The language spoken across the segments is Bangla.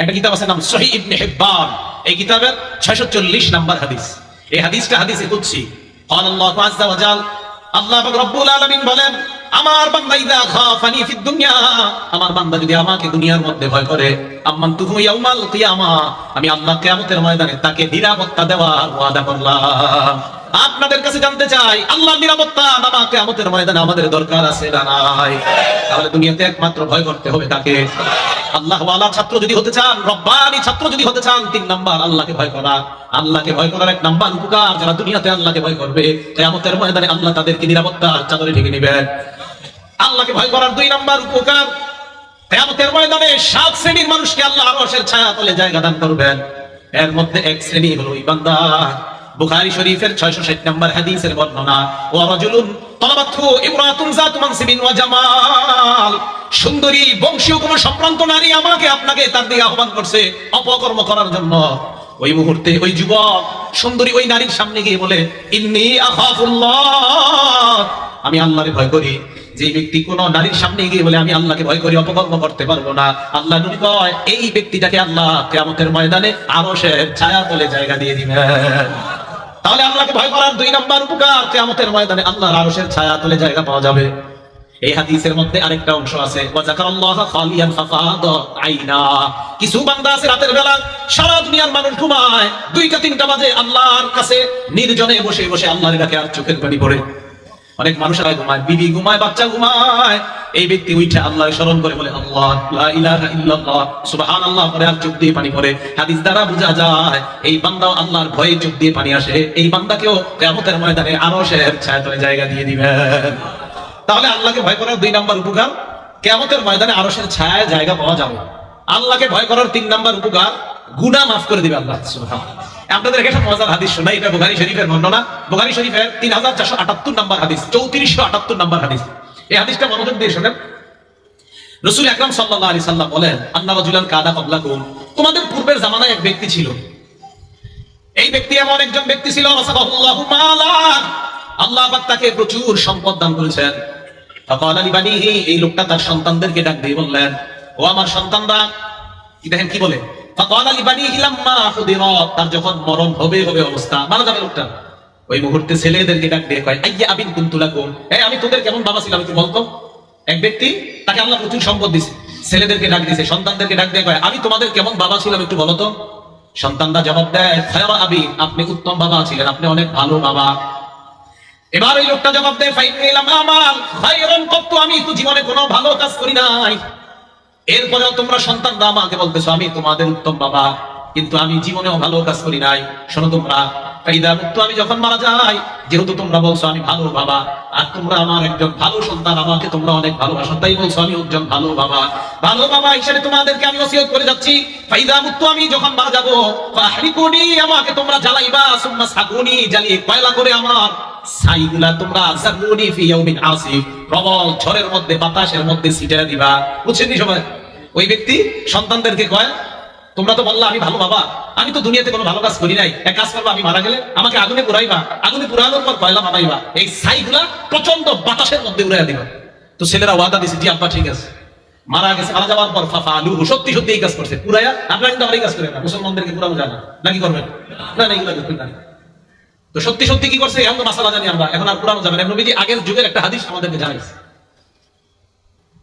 একটা কিতাব আছে নাম সহি ইবনে এই কিতাবের ছয়শো চল্লিশ নাম্বার হাদিস। এই হাদিসটা হাদিসে কুচ্ছি আল্লাহ রব্বুল বলেন, আমার বান্দা ইদা খাফানি দুনিয়া। আমার বান্দা যদি আমাকে দুনিয়ার মধ্যে ভয় করে আম্মান তুহু ইয়াউমাল কিয়ামা। আমি আল্লাহ কিয়ামতের ময়দানে তাকে নিরাপত্তা দেওয়ার ওয়াদা করলাম। আপনাদের কাছে জানতে চাই আল্লাহ নিরাপত্তা নামা কিয়ামতের ময়দানে আমাদের দরকার আছে না নাই? তাহলে দুনিয়াতে একমাত্র ভয় করতে হবে তাকে আল্লাহ ওয়ালা ছাত্র যদি হতে চান, রব্বানি ছাত্র যদি হতে চান, তিন নাম্বার, আল্লাহকে ভয় করা। আল্লাহকে ভয় করার এক নাম্বার উপকার যারা দুনিয়াতে আল্লাহকে ভয় করবে, কিয়ামতের ময়দানে আল্লাহ তাদেরকে নিরাপত্তা চাদরে ঢেকে নেবেন। আল্লাহকে ভয় করার দুই নাম্বার উপকার, কিয়ামতের ময়দানে সাত শ্রেণির মানুষকে আল্লাহ আরশের ছায়া তলে জায়গা দান করবেন। এর মধ্যে এক শ্রেণি হলো ওই বান্দা। বুখারী শরীফের 660 নম্বর হাদিসের বর্ণনা, ওয়া রাজুলুন তালাবাতহু ইমরাতুন যাতু মানসিবিন ওয়া জামাল। সুন্দরী বংশীয় কোন সম্ভ্রান্ত নারী আমাকে আপনাকে তার দিকে আহ্বান করছে অপকর্ম করার জন্য। ওই মুহূর্তে ওই যুবক সুন্দরী ওই নারীর সামনে গিয়ে বলে, ইন্নী আমি আল্লাহরে ভয় করি। যে ব্যক্তি কোন নারীর সামনে গিয়ে বলে, আমি আল্লাহকে ভয় করি, অপকর্ম করতে পারব না। আল্লাহ নবী কয়, এই ব্যক্তিটাকে আল্লাহ কিয়ামতের ময়দানে আরও সে ছায়া তলে জায়গা দিয়ে দিবেন। তাহলে আল্লাহকে ভয় করার দুই নম্বর উপকার, কিয়ামতের ময়দানে আল্লাহর আরশের ছায়া তলে জায়গা পাওয়া যাবে। এই হাদিসের মধ্যে আরেকটা অংশ আছে কিছু বান্দা আছে রাতের বেলা, সারা দুনিয়ার মানুষ ঘুমায়, দুইটা তিনটা বাজে, আল্লাহর কাছে নির্জনে বসে বসে আল্লাহর ডাকে আর চোখের পানি পড়ে। অনেক মানুষেরা ঘুমায়, বিবি ঘুমায়, বাচ্চা ঘুমায়। এই ব্যক্তি উঠে আল্লাহ স্মরণ করে বলে, আল্লাহ ইল্লাল্লাহ। সুবহানাল্লাহ করে আর চোখ দিয়ে পানি পড়ে। হাদিস দ্বারা বোঝা যায়, এই বান্দা আল্লাহর ভয়ে চোখ দিয়ে পানি আসে। এই বান্দাকেও কিয়ামতের ময়দানে আরশের ছায়াতলে জায়গা দিয়ে দিবেন। তাহলে আল্লাহকে ভয় করার দুই নাম্বার উপকার, কিয়ামতের ময়দানে আরশের ছায়ায় জায়গা পাওয়া যাবে। আল্লাহকে ভয় করার তিন নাম্বার উপকার, গুনাহ মাফ করে দিবে আল্লাহ আপনাদের একটা মজার হাদিস এটা শরীফের বর্ণনা। শরীফের তিন হাজার চারশো আটাত্তর নম্বর হাদিস, চৌত্রিশশো আটাত্তর নম্বর হাদিস। এই হাদিসটা মনোযোগ দিয়ে শোনেন। রসুল সাল্লাহ আলি বলেন, আন্না রাজুলান কাদা কবলাকুম তোমাদের পূর্বের জামানায় এক ব্যক্তি ছিল। এই ব্যক্তি এমন একজন ব্যক্তি ছিল আল্লাহ তাকে প্রচুর সম্পদ দান করেছেন। এই লোকটা তার সন্তানদেরকে ডাক দিয়ে বললেন, ও আমার সন্তানরা দেখেন, কি বলে? তার যখন মরণ হবে হবে অবস্থা, মারা যাবে লোকটা। ওই মুহূর্তে ছেলেদেরকে ডাক দিয়ে কয় কুনতুলাকুম এই আমি তোদের কেমন বাবা ছিলাম, একটু বলতো এক ব্যক্তি তাকে আল্লাহ প্রচুর সম্পদ দিছে, ছেলেদেরকে ডাক দিছে, সন্তানদেরকে ডাক দিয়ে কয়, আমি তোমাদের কেমন বাবা ছিলাম, একটু বলো তো? সন্তানরা জবাব দেয় আবি, আপনি উত্তম বাবা ছিলেন, আপনি অনেক ভালো বাবা। এবার ওই লোকটা জবাব দেয় ফাইনালাম আমার। খায়রান কত আমি, তো জীবনে কোনো ভালো কাজ করি নাই। এরপরেও তোমরা সন্তানরা আমাকে বলতেছো, আমি তোমাদের উত্তম বাবা, কিন্তু আমি জীবনেও ভালো কাজ করি নাই। শোনো তোমরা আমি যখন মারা যাই, যেহেতু তোমরা বলছো আমি ভালো বাবা, আর তোমরা আমার একজন ভালো সন্তান, আমাকে তোমরা অনেক ভালোবাসো, তাই বলছো আমি একজন ভালো বাবা। ভালো বাবা হিসেবে তোমাদেরকে আমি ওসিয়ত করে যাচ্ছি। ফাইদা মুক্ত আমি যখন মারা যাব আমাকে তোমরা জ্বালাইবা, সুম্মা সাগুনি, জ্বালিয়ে কয়লা করে আমার আমি তো দুনিয়াতে কোনো ভালো কাজ করি নাই। এক কাজ করব, আমি মারা গেলে আমাকে আগুনে পুরাইবা। আগুনে পুরানোর পর কয়লা এই প্রচণ্ড বাতাসের মধ্যে উড়াইয়া দিবা। তো ছেলেরা ওয়াদা দিছে, জি আব্বা, ঠিক আছে। মারা গেছে, মারা যাওয়ার পর ফাফা আলু সত্যি সত্যি এই কাজ করছে। পুরাইয়া, আপনারা কিন্তু আমার এই কাজ করেন না। মুসলমানদেরকে পুরানো যায় না। নাকি করবেন? না না, এগুলো না। তো সত্যি সত্যি কি করছে? এখন তো মাসালা জানি আমরা। এখন আর পুরানো যাবে না। নবীজি আগের যুগের একটা হাদিস আমাদেরকে জানাইছে।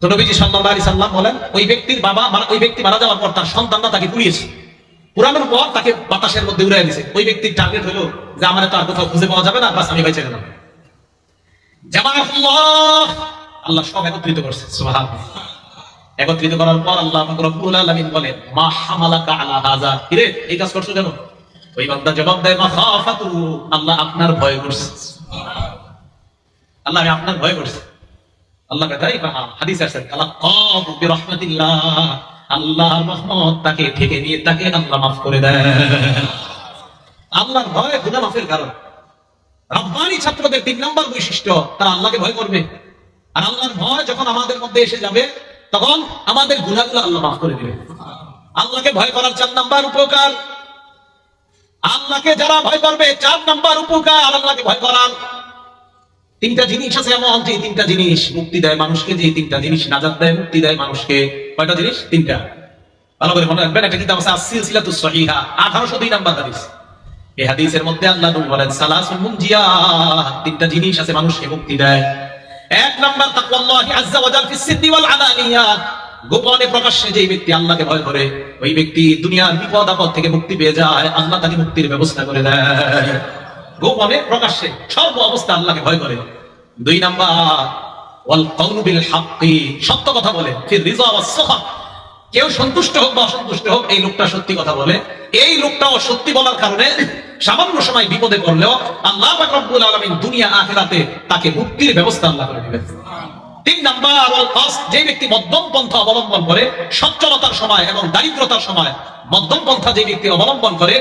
তো নবীজি সাল্লাল্লাহু আলাইহি সাল্লাম বলেন, ওই ব্যক্তির বাবা মারা- ওই ব্যক্তি মারা যাওয়ার পর তার সন্তানরা তাকে পুড়িয়েছে। পুরানোর পর তাকে বাতাসের মধ্যে উড়াই দিয়েছে ওই ব্যক্তির টার্গেট হলো যে আমার তো আর কোথাও খুঁজে পাওয়া যাবে না, বাস আমি বেঁচে গেলাম। জামাআতুল্লাহ আল্লাহ সব একত্রিত করছে। সুবহানাল্লাহ। একত্রিত করার পর আল্লাহ রব্বুল আলামিন বলেন, মা হামালাকা আলা হাযা। কিরে, এই কাজ করছ কেন? ওই বান্দা জবাব দেয় মা খাফাতু আল্লাহ আপনার ভয় করছে। আল্লাহ আমি আপনার ভয় করছি। আল্লাহ কথাই হাদিস আছে আল্লাহ কাবু বিরহমাতিল্লাহ। আল্লাহর রহমত তাকে ঠেকে নিয়ে তাকে আল্লাহ মাফ করে দেয়। আল্লাহর ভয় গুনাহ মাফের কারণ। রব্বানি ছাত্রদের তিন নম্বর বৈশিষ্ট্য, তারা আল্লাহকে ভয় করবে। আর আল্লাহর ভয় যখন আমাদের মধ্যে এসে যাবে, তখন আমাদের গুনাহগুলো আল্লাহ মাফ করে দিবে। আল্লাহকে ভয় করার চার নাম্বার উপকার আল্লাহকে যারা ভয় করবে, চার নাম্বার উপকার আল্লাহকে ভয় করার। তিনটা জিনিস আছে এমন, যে তিনটা জিনিস মুক্তি দেয় মানুষকে, যে তিনটা জিনিস নাজাত দেয়, মুক্তি দেয় মানুষকে। কয়টা জিনিস? তিনটা। ভালো করে মনে রাখবেন, একটা কিতাব আছে আসিলসিলাতুস সহিহা 1802 নাম্বার হাদিস। এই হাদিসের মধ্যে আল্লাহ নবী বলেন সালাসুল মুনজিয়াত তিনটা জিনিস আছে মানুষকে মুক্তি দেয়। এক নাম্বার তাকওয়াল্লাহি আযজা ওয়া জাল ফিস সিদ্দি ওয়াল আলানিয়া গোপনে প্রকাশ্যে যে ব্যক্তি আল্লাহকে ভয় করে, ওই ব্যক্তি দুনিয়ার বিপদ আপদ থেকে মুক্তি পেয়ে যায়, আল্লাহ তাকে মুক্তির ব্যবস্থা করে দেয়। গোপনে প্রকাশ্যে সর্ব অবস্থা আল্লাহকে ভয় করে। দুই নাম্বার, ওয়াল হাক্কি, সত্য কথা বলে, ফির রিজা ওয়াস কেউ সন্তুষ্ট হোক বা অসন্তুষ্ট হোক, এই লোকটা সত্যি কথা বলে। এই লোকটাও সত্যি বলার কারণে সামান্য সময় বিপদে পড়লেও আল্লাহ পাক রব্বুল আলামিন দুনিয়া, আখিরাতে তাকে মুক্তির ব্যবস্থা আল্লাহ করে দিবেন। তিন নাম্বার যে ব্যক্তি মধ্যম পন্থা অবলম্বন করে, সচ্ছলতার সময় এবং দারিদ্রতার সময় মধ্যম পন্থা যে ব্যক্তি অবলম্বন করে,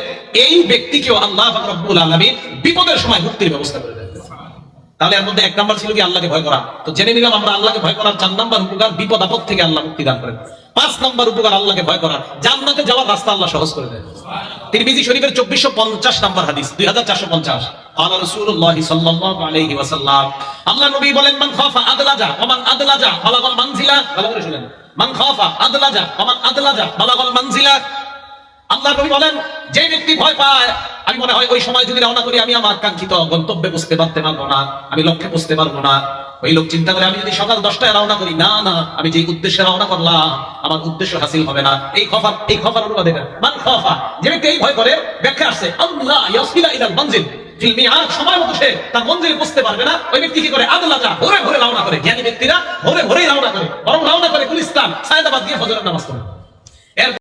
এই ব্যক্তিকেও আল্লাহ রব্বুল আলামিন বিপদের সময় মুক্তির ব্যবস্থা করে তাহলে এর মধ্যে এক নাম্বার ছিল কি? আল্লাহকে ভয় করা। তো জেনে নিলাম আমরা আল্লাহকে ভয় করার চার নাম্বার উপকার বিপদ আপদ থেকে আল্লাহ মুক্তি দান করেন। পাঁচ নাম্বার উপকার আল্লাহকে ভয় করা জান্নাতে যাওয়ার রাস্তা আল্লাহ সহজ করে দেন। তিরমিজি শরীফের চব্বিশশো পঞ্চাশ নাম্বার হাদিস, দুই হাজার চারশো পঞ্চাশ। আল্লাহ রসুল্লাহ সাল্লাল্লাহু আলাইহি ওয়াসাল্লাম আল্লাহ নবী বলেন, মান খাফা আদলাজা ওমান আদলাজা বালাগাল মানজিলা। ভালো করে শুনেন। মান খাফা আদলাজা ওমান আদলাজা বালাগাল মানজিলা। আল্লাহ নবী বলেন, যে ব্যক্তি ভয় পায়, আমি মনে হয় ওই সময় যদি রওনা করি, আমি আমার কাঙ্ক্ষিত গন্তব্যে বুঝতে পারতে পারব না, আমি লক্ষ্যে বুঝতে পারব না। ওই লোক চিন্তা করে, আমি যদি সকাল দশটায় রওনা করি, না না, আমি যে উদ্দেশ্যে রওনা করলাম, আমার উদ্দেশ্য হাসিল হবে না। এই খফা এই খফার অনুবাদে না। মান খফা, যে ব্যক্তি এই ভয় করে, ব্যাখ্যা আসছে, আল্লাহ ইয়াসিলা ইলাল মঞ্জিল মিআদ সময় মতো বুঝতে পারবে না। কি করে? আদলা করে। ব্যক্তিরা ভোরে ভোরেই রওনা করে। বরং রওনা করে গুলিস্তান, সায়দাবাদ গিয়ে ফজরের নামাজ পড়ে।